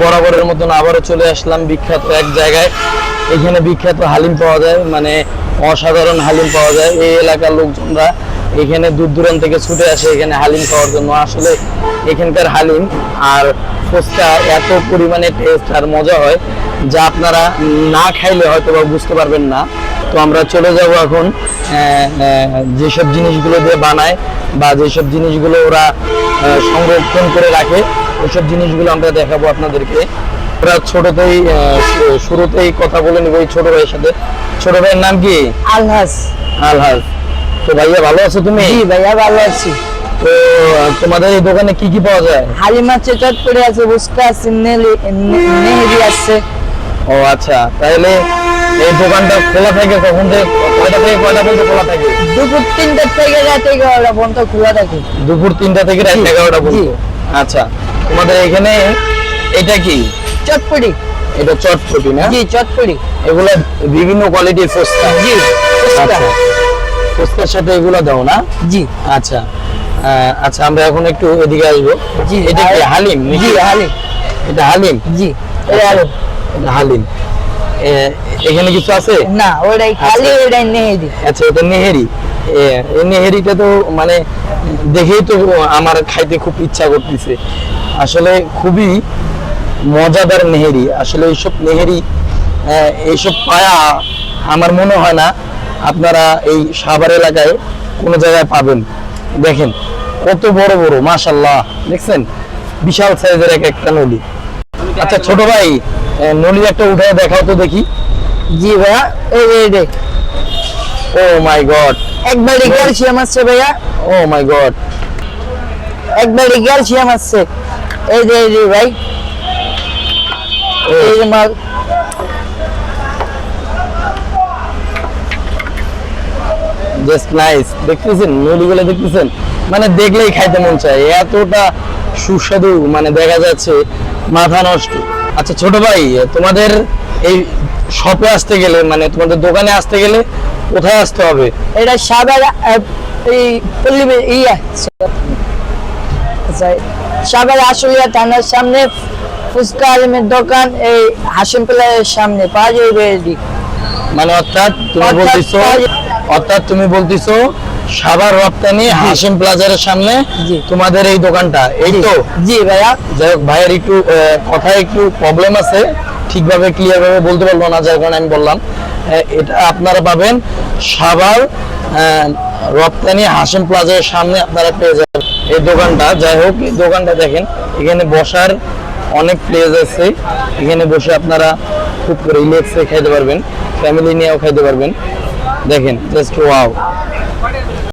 বরাবরের মতন আবারও চলে আসলাম বিখ্যাত এক জায়গায়। এখানে বিখ্যাত হালিম পাওয়া যায় মানে অসাধারণ হালিম পাওয়া যায়। এই এলাকার লোকজনরা এখানে দূর দূরান্ত থেকে ছুটে আসে এখানে হালিম খাওয়ার জন্য। আসলে এখানকার হালিম আর ফুচকা এত পরিমাণে টেস্ট আর মজা হয় যা আপনারা না খাইলে হয়তো বা বুঝতে পারবেন না। তো আমরা চলে যাব এখন যেসব জিনিসগুলো দিয়ে বানায় বা যেসব জিনিসগুলো ওরা সংরক্ষণ করে রাখে ওইসব জিনিসগুলো আমরা দেখাবো আপনাদেরকে। ওরা ছোটতেই শুরুতেই কথা বলে নিব এই ছোট ভাইয়ের সাথে। ছোট ভাইয়ের নাম কি? আলহাস আলহাজ। তো ভাইয়া ভালো আছো তুমি? জি ভাইয়া ভালো আছি। তো তোমাদের এই দোকানে কি কি পাওয়া যায়? হালিম আছে চটপড়ে আছে বুস্কা আছে নেহেরি আছে। ও আচ্ছা। তাহলে এই দোকানটা খোলা থাকে কখন থেকে? কয়টা থেকে কয়টা পর্যন্ত খোলা থাকে? দুপুর তিনটে থেকে রাত এগারোটা পর্যন্ত খোলা থাকে। দুপুর তিনটা থেকে রাত এগারোটা। পর্যন্ত। আচ্ছা তোমাদের এখানে এটা কি? চটপড়ি এটা চটপটি না? জি চটপড়ি এগুলো বিভিন্ন কোয়ালিটির ফুচকা। জি ফুচকা। আচ্ছা ফুচকার সাথে এগুলো দাও না? জি। আচ্ছা আচ্ছা আমরা এখন একটু এদিকে আসব। জি এটা কি হালিম? জি হালিম। এটা হালিম? জি এটা হালিম। এটা হালিম। এখানে কিছু আছে? না ওটাই খালি আচ্ছা। ওটাই নেহেরি। আচ্ছা এটা নেহেরি। এ- এই নেহেরিটা তো মানে দেখেই তো আমার খাইতে খুব ইচ্ছা করতেছে। আসলে খুবই মজাদার নেহেরি আসলে এইসব নেহেরি এইসব পায়া আমার মনে হয় না আপনারা এই সাভার এলাকায় কোনো জায়গায় পাবেন। দেখেন, কত বড় বড় মাশাল্লাহ দেখছেন? বিশাল সাইজের এক একটা নলি। আচ্ছা ছোট ভাই নলি একটা উঠে দেখাও তো দেখি। জি ভাইয়া, এই রে ও মাই গড একবারই ক্যালসিয়াম আছে ভাইয়া। ও মাই গড একবারই ক্যালসিয়াম আছে এই যে এই ভাই। এই যে মাল। জাস্ট নাইস দেখতেছেন নলিগুলো দেখতেছেন? মানে দেখলেই খাইতে মন চায়। এতটা সুস্বাদু মানে দেখা যাচ্ছে মাথা নষ্ট। আচ্ছা ছোট ভাই তোমাদের এই শপে আসতে গেলে মানে তোমাদের দোকানে আসতে গেলে কোথায় আসতে হবে? এটা এই পল্লী ইয়া আচ্ছা, সাবার আশুলিয়া থানার সামনে ফুচকা আলিমের দোকান এই হাসিম সামনে পাওয়া এদিক মানে অর্থাৎ তুমি বলতেছো অর্থাৎ তুমি বলতেছো সাভার রপ্তানি হাসিম প্লাজারের সামনে জি। তোমাদের এই দোকানটা। এই তো? জি ভাইয়া। যাই হোক ভাইয়ের একটু কথায় একটু প্রবলেম আছে। ঠিকভাবে ক্লিয়ার ভাবে বলতে পারব না যার কারণে আমি বললাম। এটা আপনারা পাবেন সাভার রপ্তানি হাসিম প্লাজার সামনে আপনারা পেয়ে যাবেন এই দোকানটা। যাই হোক, এই দোকানটা দেখেন, এখানে বসার অনেক প্লেস আছে। এখানে বসে আপনারা খুব রিল্যাক্সে খাইতে পারবেন ফ্যামিলি নিয়েও খাইতে পারবেন। দেখেন জাস্ট ওয়াও